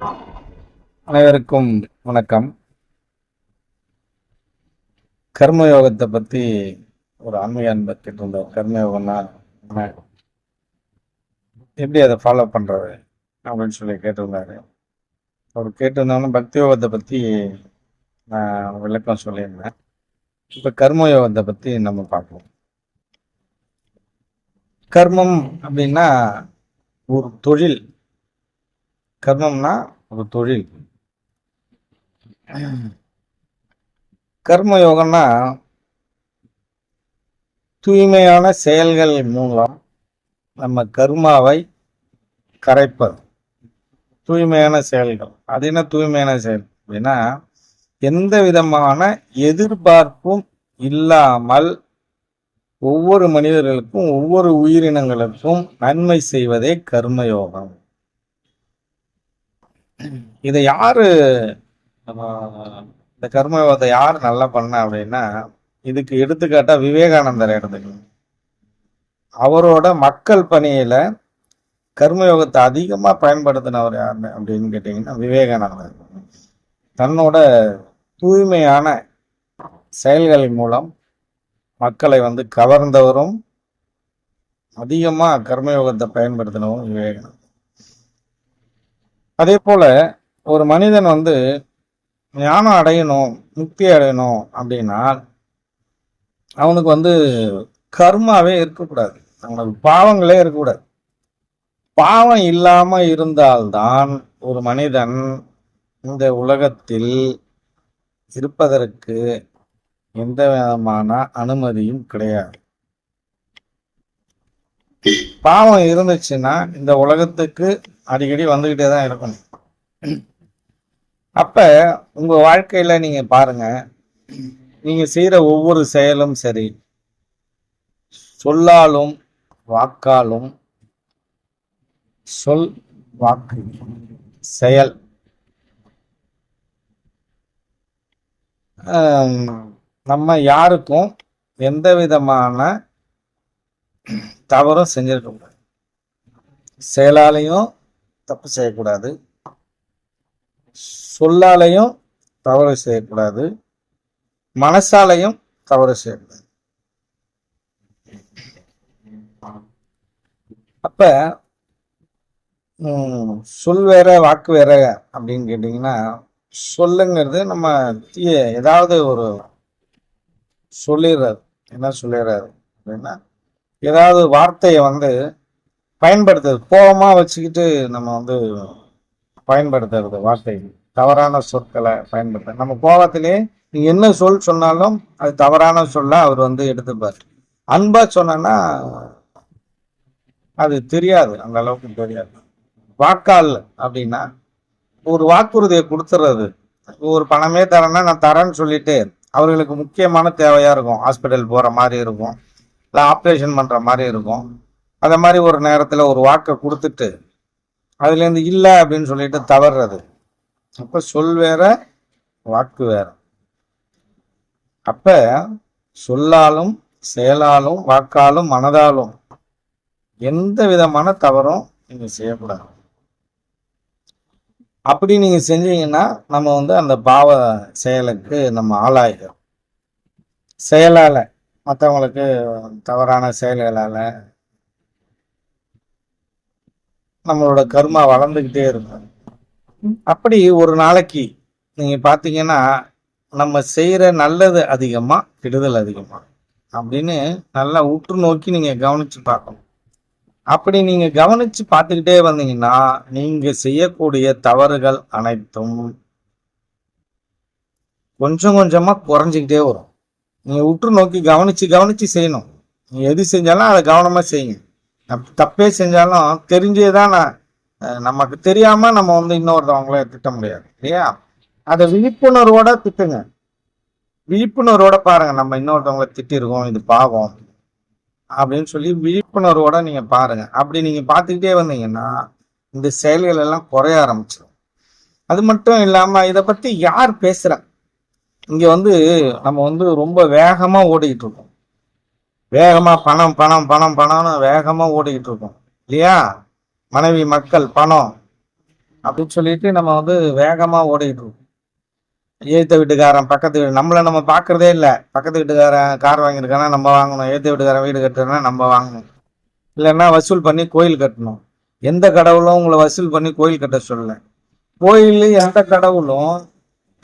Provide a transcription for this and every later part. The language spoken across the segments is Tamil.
அனைவருக்கும் வணக்கம். கர்மயோகத்தை பத்தி ஒரு ஆன்மீக அன்பர் இருந்தோம் கர்மயோகம்னா எப்படி அதை ஃபாலோ பண்றது அப்படின்னு சொல்லி கேட்டிருந்தாரு. அவர் கேட்டிருந்தாலும் பக்தி யோகத்தை பத்தி நான் விளக்கம் சொல்லியிருந்தேன். இப்ப கர்ம யோகத்தை பத்தி நம்ம பார்ப்போம். கர்மம் அப்படின்னா ஒரு தொழில். கர்மம்னா ஒரு தொழில். கர்ம யோகம்னா தூய்மையான செயல்கள் மூலம் நம்ம கர்மாவை கரைப்பது. தூய்மையான செயல்கள். அது என்ன தூய்மையான செயல்? அப்படின்னா எந்த விதமான எதிர்பார்ப்பும் இல்லாமல் ஒவ்வொரு மனிதர்களுக்கும் ஒவ்வொரு உயிரினங்களுக்கும் நன்மை செய்வதே கர்மயோகம். இதை யாரு நம்ம இந்த கர்மயோகத்தை யார் நல்லா பண்ண அப்படின்னா இதுக்கு எடுத்துக்காட்டா விவேகானந்தர் எடுத்துக்கணும். அவரோட மக்கள் பணியில கர்மயோகத்தை அதிகமா பயன்படுத்தினவர் யாருன்னு அப்படின்னு கேட்டீங்கன்னா விவேகானந்தர். தன்னோட தூய்மையான செயல்கள் மூலம் மக்களை வந்து கவர்ந்தவரும் அதிகமாக கர்மயோகத்தை பயன்படுத்தினவரும் விவேகானந்தர். அதே போல ஒரு மனிதன் வந்து ஞானம் அடையணும் முக்தி அடையணும் அப்படின்னா அவனுக்கு வந்து கர்மாவே இருக்கக்கூடாது. அவனுக்கு பாவங்களே இருக்கக்கூடாது. பாவம் இல்லாம இருந்தால்தான் ஒரு மனிதன் இந்த உலகத்தில் இருப்பதற்கு எந்த விதமான அனுமதியும் கிடையாது. பாவம் இருந்துச்சுன்னா இந்த உலகத்துக்கு அடிக்கடி வந்துக்கிட்டே தான் இருக்கணும். அப்போ உங்கள் வாழ்க்கையில் நீங்கள் பாருங்க. நீங்கள் செய்கிற ஒவ்வொரு செயலும் சரி. சொல்லாலும் வாக்காலும் சொல் வாக்கு செயல். நம்ம யாருக்கும் எந்த விதமான தவறும் செஞ்சிருக்க முடியாது செயலாலையும் தப்பு செய்யக்கூடாது. சொல்லாலையும் தவறு செய்யக்கூடாது. மனசாலையும் தவறு செய்யக்கூடாது. அப்ப சொல் வேற வாக்கு வேற அப்படின்னு கேட்டிங்கன்னா சொல்லுங்கிறது நம்ம தீய ஏதாவது ஒரு சொல்லிடுறாரு. என்ன சொல்லிடுறாரு அப்படின்னா ஏதாவது வார்த்தையை வந்து பயன்படுத்துறது கோபமாக வச்சுக்கிட்டு நம்ம வந்து பயன்படுத்துறது வார்த்தை. தவறான சொற்களை பயன்படுத்த நம்ம கோபத்திலே நீங்க என்ன சொல் சொன்னாலும் அது தவறான சொல்ல அவர் வந்து எடுத்துப்பார். அன்பா சொன்னா அது தெரியாது அந்த அளவுக்கு தெரியாது. வாக்கால் அப்படின்னா ஒரு வாக்குறுதியை கொடுத்துறது. ஒரு பணமே தரேன்னா நான் தரேன்னு சொல்லிட்டு அவர்களுக்கு முக்கியமான தேவையா இருக்கும். ஹாஸ்பிட்டல் போற மாதிரி இருக்கும். இல்லை ஆப்ரேஷன் பண்ற மாதிரி இருக்கும். அந்த மாதிரி ஒரு நேரத்தில் ஒரு வாக்கை கொடுத்துட்டு அதுலேருந்து இல்லை அப்படின்னு சொல்லிட்டு தவறுறது. அப்போ சொல் வேற வாக்கு வேற. அப்போ சொல்லாலும் செயலாலும் வாக்காலும் மனதாலும் எந்த விதமான தவறும் நீங்கள் செய்யக்கூடாது. அப்படி நீங்கள் செஞ்சீங்கன்னா நம்ம வந்து அந்த பாவ செயலுக்கு நம்ம ஆளாகிறோம் செயலால் மற்றவங்களுக்கு தவறான செயல்களால் நம்மளோட கர்மா வளர்ந்துக்கிட்டே இருக்கும். அப்படி ஒரு நாளைக்கு நீங்க பாத்தீங்கன்னா நம்ம செய்யற நல்லது அதிகமா கெடுதல் அதிகமா அப்படின்னு நல்லா உற்று நோக்கி நீங்க கவனிச்சு பார்க்கணும். அப்படி நீங்க கவனிச்சு பார்த்துக்கிட்டே வந்தீங்கன்னா நீங்க செய்யக்கூடிய தவறுகள் அனைத்தும் கொஞ்சம் கொஞ்சமா குறைஞ்சிக்கிட்டே வரும். நீங்க உற்று நோக்கி கவனிச்சு கவனிச்சு செய்யணும். நீங்க எது செஞ்சாலும் அதை கவனமா செய்யுங்க. தப்பே செஞ்சாலும் தெரிஞ்சே தான் நான் நமக்கு தெரியாம நம்ம வந்து இன்னொருத்தவங்கள திட்ட முடியாது இல்லையா? அதை விழிப்புணர்வோட திட்டுங்க. விழிப்புணர்வோட பாருங்க நம்ம இன்னொருத்தவங்கள திட்டிருக்கோம் இது பாவம் அப்படின்னு சொல்லி விழிப்புணர்வோட நீங்க பாருங்க. அப்படி நீங்க பார்த்துக்கிட்டே வந்தீங்கன்னா இந்த செயல்கள் எல்லாம் குறைய ஆரம்பிச்சிடும் அது மட்டும் இல்லாம இதை பத்தி யார் பேசுறா? இங்க வந்து நம்ம வந்து ரொம்ப வேகமா ஓடிக்கிட்டு இருக்கோம். வேகமா பணம் பணம் பணம் பணம்னு வேகமா ஓடிக்கிட்டு இருக்கோம். இல்லையா? மனைவி மக்கள் பணம் அப்படின்னு சொல்லிட்டு நம்ம வந்து வேகமா ஓடிக்கிட்டு இருக்கோம். ஏத்த வீட்டுக்காரன் பக்கத்து வீடு நம்மளை நம்ம பார்க்கறதே இல்லை. பக்கத்து வீட்டுக்காரன் கார் வாங்கியிருக்கானா நம்ம வாங்கணும். ஏத்த வீட்டுக்காரன் வீடு கட்டுறனா நம்ம வாங்கணும். இல்லைன்னா வசூல் பண்ணி கோயில் கட்டணும். எந்த கடவுளும் உங்களை வசூல் பண்ணி கோயில் கட்ட சொல்லலை. கோயில் எந்த கடவுளும்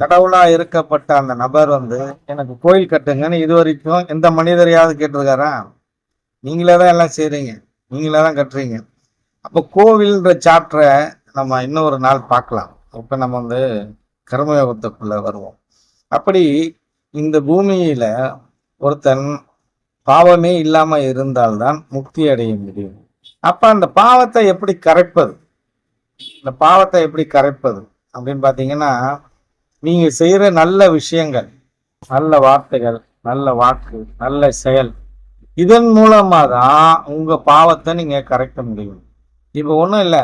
கடவுளாக இருக்கப்பட்ட அந்த நபர் வந்து எனக்கு கோயில் கட்டுங்கன்னு இது வரைக்கும் எந்த மனிதரையாவது கேட்டிருக்காரா? நீங்களே தான் எல்லாம் செய்றீங்க. நீங்களே தான் கட்டுறீங்க. அப்போ கோவில்ன்ற சாப்டரை நம்ம இன்னொரு நாள் பார்க்கலாம். இப்போ நம்ம வந்து கர்மயோகத்துக்குள்ளே வருவோம். அப்படி இந்த பூமியில் ஒருத்தன் பாவமே இல்லாமல் இருந்தால்தான் முக்தி அடைய முடியும். அப்போ அந்த பாவத்தை எப்படி கரைப்பது? இந்த பாவத்தை எப்படி கரைப்பது? அப்படின்னு பார்த்தீங்கன்னா நீங்கள் செய்கிற நல்ல விஷயங்கள் நல்ல வார்த்தைகள் நல்ல வாக்கு நல்ல செயல் இதன் மூலமாக தான் உங்கள் பாவத்தை நீங்கள் கரைக்க முடியும். இப்போ ஒன்றும் இல்லை.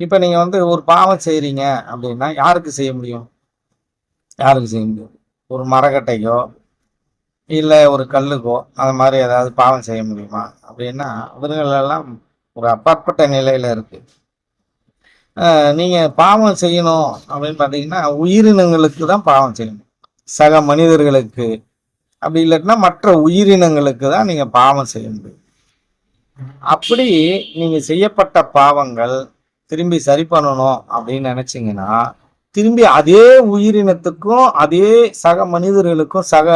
இப்போ நீங்கள் வந்து ஒரு பாவம் செய்கிறீங்க அப்படின்னா யாருக்கு செய்ய முடியும்? யாருக்கு செய்ய முடியும்? ஒரு மரக்கட்டைக்கோ இல்லை ஒரு கல்லுக்கோ அது மாதிரி ஏதாவது பாவம் செய்ய முடியுமா? அப்படின்னா அவர்களெல்லாம் ஒரு அப்பாற்பட்ட நிலையில் இருக்குது நீங்கள் பாவம் செய்யணும் அப்படின்னு பார்த்தீங்கன்னா உயிரினங்களுக்கு தான் பாவம் செய்யணும். சக மனிதர்களுக்கு. அப்படி இல்லாட்டினா மற்ற உயிரினங்களுக்கு தான் நீங்கள் பாவம் செய்ய முடியும். அப்படி நீங்கள் செய்யப்பட்ட பாவங்கள் திரும்பி சரி பண்ணணும் அப்படின்னு நினச்சிங்கன்னா திரும்பி அதே உயிரினத்துக்கும் அதே சக மனிதர்களுக்கும் சக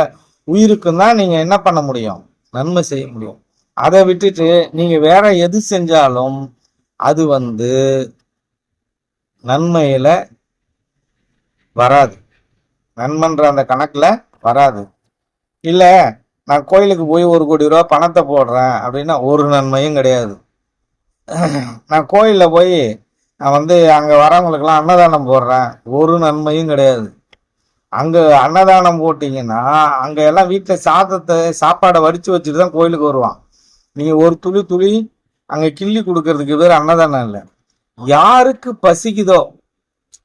உயிருக்கும் தான் நீங்கள் என்ன பண்ண முடியும்? நன்மை செய்ய முடியும். அதை விட்டுட்டு நீங்கள் வேற எது செஞ்சாலும் அது வந்து நன்மையில் வராது. நன்மைன்ற அந்த கணக்கில் வராது. இல்லை நான் கோயிலுக்கு போய் ஒரு கோடி ரூபா பணத்தை போடுறேன் அப்படின்னா ஒரு நன்மையும் கிடையாது. நான் கோயிலில் போய் நான் வந்து அங்கே வரவங்களுக்கெல்லாம் அன்னதானம் போடுறேன் ஒரு நன்மையும் கிடையாது. அங்கே அன்னதானம் போட்டிங்கன்னா அங்கே எல்லாம் வீட்டில் சாதத்தை சாப்பாடை வடித்து வச்சுட்டு தான் கோயிலுக்கு வருவான். நீங்கள் ஒரு துளி துளி அங்கே கிள்ளி கொடுக்கறதுக்கு பேர் அன்னதானம் இல்லை. யாருக்கு பசிக்குதோ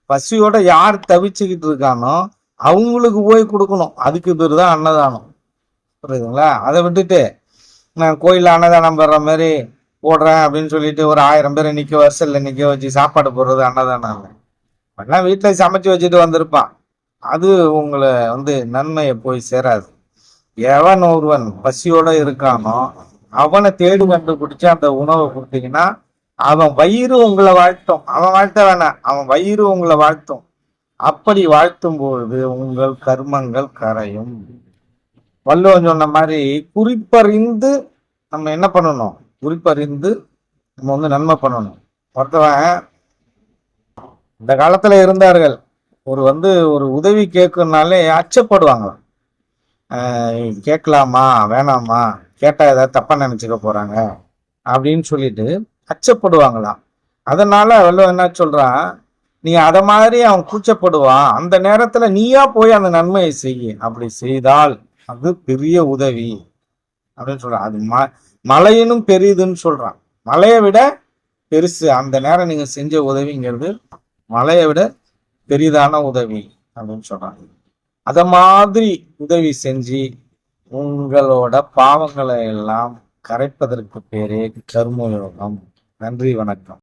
பசியோட யார் தவிச்சுக்கிட்டு இருக்கானோ அவங்களுக்கு போய் கொடுக்கணும். அதுக்கு பேர் தான் அன்னதானம். புரியுதுங்களா? அதை விட்டுட்டு நான் கோயிலில் அன்னதானம் பெற மாதிரி போடுறேன் அப்படின்னு சொல்லிட்டு ஒரு ஆயிரம் பேரை நிற்க வரிசையில் நிற்க வச்சு சாப்பாடு போடுறது அன்னதானம். இல்லை எல்லாம் சமைச்சு வச்சுட்டு வந்திருப்பான். அது உங்களை வந்து நன்மையை போய் சேராது. எவன் ஒருவன் பசியோட இருக்கானோ அவனை தேடி கண்டுபிடிச்சு அந்த உணவை கொடுத்தீங்கன்னா அவன் வயிறு உங்களை வாழ்த்தும். அவன் வாழ்த்த வேணாம். அவன் வயிறு உங்களை வாழ்த்தும். அப்படி வாழ்த்தும் பொழுது உங்கள் கர்மங்கள் கரையும். வள்ளுவன் சொன்ன மாதிரி குறிப்பறிந்து நம்ம என்ன பண்ணணும்? குறிப்பறிந்து நம்ம வந்து நன்மை பண்ணணும். ஒருத்தவன் இந்த காலத்துல இருந்தார்கள். ஒரு வந்து ஒரு உதவி கேட்கணுனாலே அச்சப்படுவாங்களாம். கேட்கலாமா? வேணாமா? கேட்டா ஏதாவது தப்பா நினைச்சுக்க போறாங்க. அப்படின்னு சொல்லிட்டு அச்சப்படுவாங்களாம். அதனால வள்ளுவன் என்ன சொல்றான் நீ அதை மாதிரி அவன் கூச்சப்படுவான். அந்த நேரத்துல நீயா போய் அந்த நன்மையை செய்ய. அப்படி செய்தால் அது பெரிய உதவி. அப்படின்னு சொல்றான். அது ம மலையினும் பெரியதுன்னு சொல்றான். மலையை விட பெருசு. அந்த நேரம் நீங்க செஞ்ச உதவிங்கிறது மலையை விட பெரிதான உதவி அப்படின்னு சொல்றாங்க அத மாதிரி உதவி செஞ்சு உங்களோட பாவங்களை எல்லாம் கரைப்பதற்கு பேரே கர்மயோகம். நன்றி வணக்கம்.